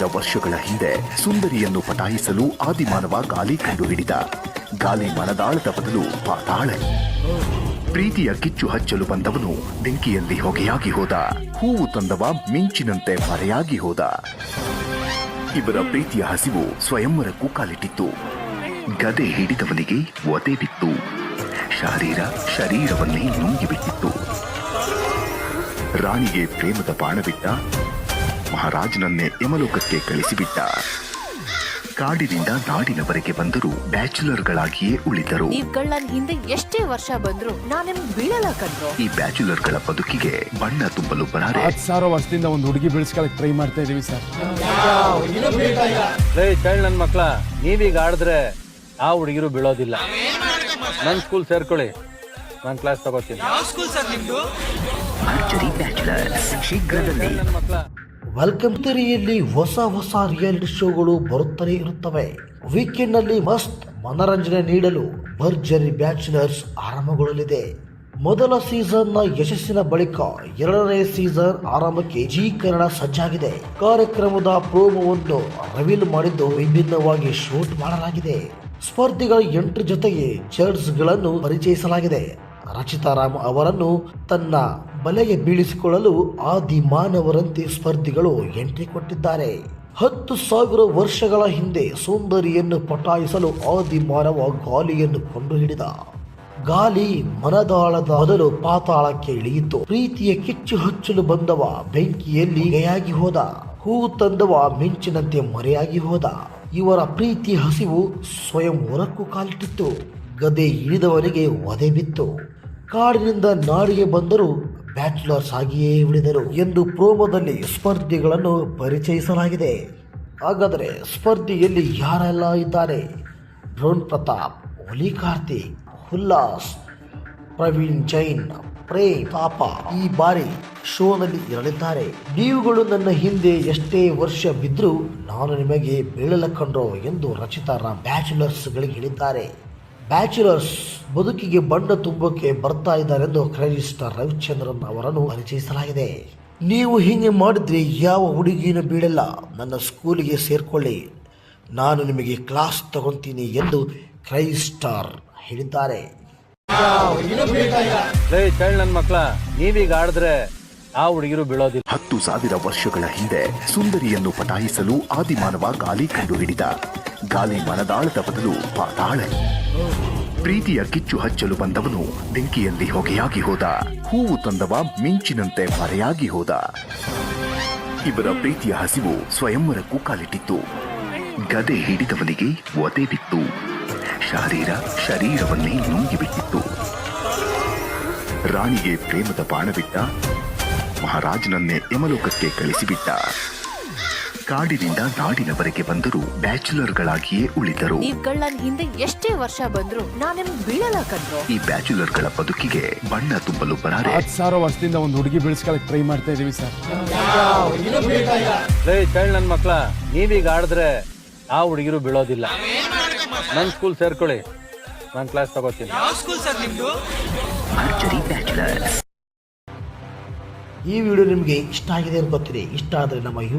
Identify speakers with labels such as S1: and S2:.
S1: ವರ್ಷಗಳ ಹಿಂದೆ ಸುಂದರಿಯನ್ನು ಪಟಾಯಿಸಲು ಆದಿಮಾನವ ಗಾಲಿ ಕಂಡುಹಿಡಿದ. ಗಾಲಿ ಮನದಾಳದ ಬದಲು ಪಾತಾಳ ಪ್ರೀತಿಯ ಕಿಚ್ಚು ಹಚ್ಚಲು ಬಂದವನು ಬೆಂಕಿಯಲ್ಲಿ ಹೊಗೆಯಾಗಿ ಹೋದ. ಹೂವು ತಂದವ ಮಿಂಚಿನಂತೆ ಮರೆಯಾಗಿ ಹೋದ. ಇವರ ಪ್ರೀತಿಯ ಹಸಿವು ಸ್ವಯಂವರಕ್ಕೂ ಕಾಲಿಟ್ಟಿತ್ತು. ಗದೆ ಹಿಡಿದವನಿಗೆ ಒದೆ ಬಿತ್ತು. ಶಾರೀರ ಶರೀರವನ್ನೇ ನುಂಗಿಬಿಟ್ಟಿತ್ತು. ರಾಣಿಗೆ ಪ್ರೇಮದ ಬಾಣ ಬಿಟ್ಟ ಮಹಾರಾಜನನ್ನೇ ಯಮಲೋಕಕ್ಕೆ ಕಳಿಸಿಬಿಟ್ಟ. ಕಾಡಿನಿಂದ ನಾಡಿನವರೆಗೆ ಬಂದರೂ ಬ್ಯಾಚುಲರ್ಗಳಾಗಿಯೇ ಉಳಿದರು.
S2: ನೀವ್ಗಳ ಹಿಂದೆ ಎಷ್ಟೇ ವರ್ಷ ಬಂದ್ರು ನಾನ್ ನಿಮ್ಗ್ ಬೀಳಲ್ಲ ಕಣ್ರು.
S1: ಈ ಬ್ಯಾಚುಲರ್ಗಳ ಬದುಕಿಗೆ ಬಣ್ಣ ತುಂಬಲು ಬರಾರೆ.
S3: ಹತ್ತು ಸಾವಿರ ವರ್ಷದಿಂದ ಒಂದು ಹುಡುಗಿ ಬೆಳೆಸ್ಕೊಳಕ್ ಟ್ರೈ ಮಾಡ್ತಾ ಇದೀವಿ ಸರ್.
S4: ರೇ ನನ್ನ ಮಕ್ಳ ನೀವೀಗ ಆಡಿದ್ರೆ ಆ ಹುಡುಗಿರು ಬೀಳೋದಿಲ್ಲ. ನನ್ನ ಸ್ಕೂಲ್ ಸೇರ್ಕೊಳ್ಳಿ. ನಾನು ಕ್ಲಾಸ್ ತಗೋತೀನಿ.
S1: ಆರ್ಚರಿ ಬ್ಯಾಚುಲರ್ಸ್ ಶೀಘ್ರದಲ್ಲಿ.
S4: ನನ್ನ ಮಕ್ಳ.
S5: ವೆಲ್ಕಮ್ ತೆರೆಯಲ್ಲಿ ಹೊಸ ಹೊಸ ರಿಯಾಲಿಟಿ ಶೋಗಳು ಬರುತ್ತಲೇ ಇರುತ್ತವೆ. ವೀಕೆಂಡ್ನಲ್ಲಿ ಮಸ್ತ್ ಮನರಂಜನೆ ನೀಡಲು ಭರ್ಜರಿ ಬ್ಯಾಚುಲರ್ಸ್ ಆರಂಭಗೊಳ್ಳಲಿದೆ. ಮೊದಲ ಸೀಸನ್ನ ಯಶಸ್ಸಿನ ಬಳಿಕ ಎರಡನೇ ಸೀಸನ್ ಆರಂಭಕ್ಕೆ ಜಿ ಕನ್ನಡ ಸಜ್ಜಾಗಿದೆ. ಕಾರ್ಯಕ್ರಮದ ಪ್ರೋಮೋವನ್ನು ರಿವೀಲ್ ಮಾಡಿದ್ದು ವಿಭಿನ್ನವಾಗಿ ಶೂಟ್ ಮಾಡಲಾಗಿದೆ. ಸ್ಪರ್ಧಿಗಳ ಎಂಟ್ರಿ ಜೊತೆಗೆ ಚರ್ಚ್ಗಳನ್ನು ಪರಿಚಯಿಸಲಾಗಿದೆ. ರಚಿತಾರಾಮ್ ಅವರನ್ನು ತನ್ನ ಬಲೆಗೆ ಬೀಳಿಸಿಕೊಳ್ಳಲು ಆದಿ ಮಾನವರಂತೆ ಸ್ಪರ್ಧಿಗಳು ಎಂಟ್ರಿ ಕೊಟ್ಟಿದ್ದಾರೆ. ಹತ್ತು ಸಾವಿರ ವರ್ಷಗಳ ಹಿಂದೆ ಸುಂದರಿಯನ್ನು ಪಟಾಯಿಸಲು ಆದಿ ಮಾನವ ಗಾಲಿಯನ್ನು ಕಂಡುಹಿಡಿದ. ಗಾಲಿ ಮನದಾಳದ ಮೊದಲು ಪಾತಾಳಕ್ಕೆ ಇಳಿಯಿತು ಪ್ರೀತಿಯ ಕಿಚ್ಚು ಹಚ್ಚಲು ಬಂದವ ಬೆಂಕಿಯಲ್ಲಿ ಗೆಯಾಗಿ ಹೋದ. ಹೂ ತಂದವ ಮಿಂಚಿನಂತೆ ಮರೆಯಾಗಿ ಹೋದ. ಇವರ ಪ್ರೀತಿ ಹಸಿವು ಸ್ವಯಂ ಹೊರಕ್ಕೂ ಕಾಲಿಟ್ಟಿತ್ತು. ಗದೆ ಇಳಿದವನಿಗೆ ಒದೆ ಬಿತ್ತು. ಕಾಡಿನಿಂದ ನಾಡಿಗೆ ಬಂದರೂ ಬ್ಯಾಚುಲರ್ಸ್ ಆಗಿಯೇ ಉಳಿದರು ಎಂದು ಪ್ರೋಮೋದಲ್ಲಿ ಸ್ಪರ್ಧಿಗಳನ್ನು ಪರಿಚಯಿಸಲಾಗಿದೆ. ಹಾಗಾದರೆ ಸ್ಪರ್ಧೆಯಲ್ಲಿ ಯಾರೆಲ್ಲ ಇದ್ದಾರೆ? ಡ್ರೋನ್ ಪ್ರತಾಪ್, ಹುಲಿ ಕಾರ್ತಿಕ್ ಉಲ್ಲಾಸ್ ಪ್ರವೀಣ್ ಜೈನ್ ಪ್ರೇ ಪಾಪ ಈ ಬಾರಿ ಶೋನಲ್ಲಿ ಇರಲಿದ್ದಾರೆ. ನೀವುಗಳು ನನ್ನ ಹಿಂದೆ ಎಷ್ಟೇ ವರ್ಷ ಬಿದ್ದರೂ ನಾನು ನಿಮಗೆ ಬೀಳಲ ಕಂಡ್ರೋ ಎಂದು ರಚಿತಾ ರಾಮ್ ಬ್ಯಾಚುಲರ್ಸ್ ಗಳಿಗೆ ಹೇಳಿದ್ದಾರೆ. ಬ್ಯಾಚುಲರ್ಸ್ ಬದುಕಿಗೆ ಬಣ್ಣ ತುಂಬಕ್ಕೆ ಬರ್ತಾ ಇದ್ದಾರೆಂದು ಕ್ರೈಮ್ ಸ್ಟಾರ್ ರವಿಚಂದ್ರನ್ ಅವರನ್ನು ಪರಿಚಯಿಸಲಾಗಿದೆ. ನೀವು ಹೀಗೆ ಮಾಡಿದ್ರೆ ಯಾವ ಹುಡುಗಿನೂ ಬೀಳಲ್ಲ. ನನ್ನ ಸ್ಕೂಲಿಗೆ ಸೇರ್ಕೊಳ್ಳಿ. ನಾನು ನಿಮಗೆ ಕ್ಲಾಸ್ ತಗೊಂತೀನಿ ಎಂದು ಕ್ರೈಸ್ಟಾರ್ ಹೇಳಿದ್ದಾರೆ.
S4: ನನ್ನ ಮಕ್ಕಳ ನೀವೀಗ ಆಡಿದ್ರೆ ಆ ಹುಡುಗಿರು ಬೀಳೋದಿಲ್ಲ.
S1: ಹತ್ತು ಸಾವಿರ ವರ್ಷಗಳ ಹಿಂದೆ ಸುಂದರಿಯನ್ನು ಪಟಾಯಿಸಲು ಆದಿಮಾನವ ಗಾಲಿ ಕಂಡುಹಿಡಿದ. ಗಾಲಿ ಮನದಾಳದ ಬದಲು ಪಾತಾಳ. ಪ್ರೀತಿಯ ಕಿಚ್ಚು ಹಚ್ಚಲು ಬಂದವನು ಬೆಂಕಿಯಲ್ಲಿ ಹೊಗೆಯಾಗಿ ಹೋದ. ಹೂವು ತಂದವ ಮಿಂಚಿನಂತೆ ಮರೆಯಾಗಿ ಹೋದ. ಇವರ ಪ್ರೀತಿಯ ಹಸಿವು ಸ್ವಯಂವರಕ್ಕೂ ಕಾಲಿಟ್ಟಿತ್ತು ಗದೆ ಹಿಡಿದವನಿಗೆ ಒದೆ ಬಿತ್ತು. ಶರೀರ ಶರೀರವನ್ನೇ ನುಂಗಿಬಿಟ್ಟಿತ್ತು. ರಾಣಿಗೆ ಪ್ರೇಮದ ಬಾಣ ಬಿಟ್ಟ ಮಹಾರಾಜನನ್ನೇ ಯಮಲೋಕಕ್ಕೆ ಕಳಿಸಿಬಿಟ್ಟ. ಕಾಡಿನಿಂದ ನಾಡಿನವರೆಗೆ ಬಂದರು ಬ್ಯಾಚುಲರ್ಗಳಾಗಿಯೇ ಉಳಿದರು.
S2: ನೀವ್ಗಳ ಹಿಂದೆ ಎಷ್ಟೇ ವರ್ಷ ಬಂದ್ರು ನಾನ್ ಬೀಳಲ್ಲ ಕಣ್ರು
S1: ಈ ಬ್ಯಾಚುಲರ್ಗಳ ಬದುಕಿಗೆ ಬಣ್ಣ ತುಂಬಲು ಬರಾರೆ.
S3: ಹತ್ತು ಸಾವಿರ ವರ್ಷದಿಂದ ಒಂದು ಹುಡುಗಿ ಬೆಳೆಸ್ಕೊಳಕ್ ಟ್ರೈ ಮಾಡ್ತಾ ಇದೀವಿ ಸರ್.
S4: ಚೈಲ್ಡ್ ನನ್ನ ಮಕ್ಳ ನೀವೀಗ ಆಡಿದ್ರೆ ಆ ಹುಡುಗಿರು ಬೀಳೋದಿಲ್ಲ. ನನ್ನ ಸ್ಕೂಲ್ ಸೇರ್ಕೊಳ್ಳಿ. ನಾನು ಕ್ಲಾಸ್ ತಗೋತೀನಿ.
S1: ಆರ್ಚರಿ ಬ್ಯಾಚುಲರ್ಸ್
S5: ಈ ವಿಡಿಯೋ ನಿಮಗೆ ಇಷ್ಟ ಆಗಿದೆ ಅಂತ ಗೊತ್ತಿದೆ. ಇಷ್ಟ ಆದರೆ ನಮ್ಮ ಯೂ